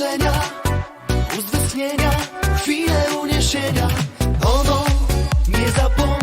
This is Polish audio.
marzenia Ust chwilę uniesienia Ono nie zapomnę.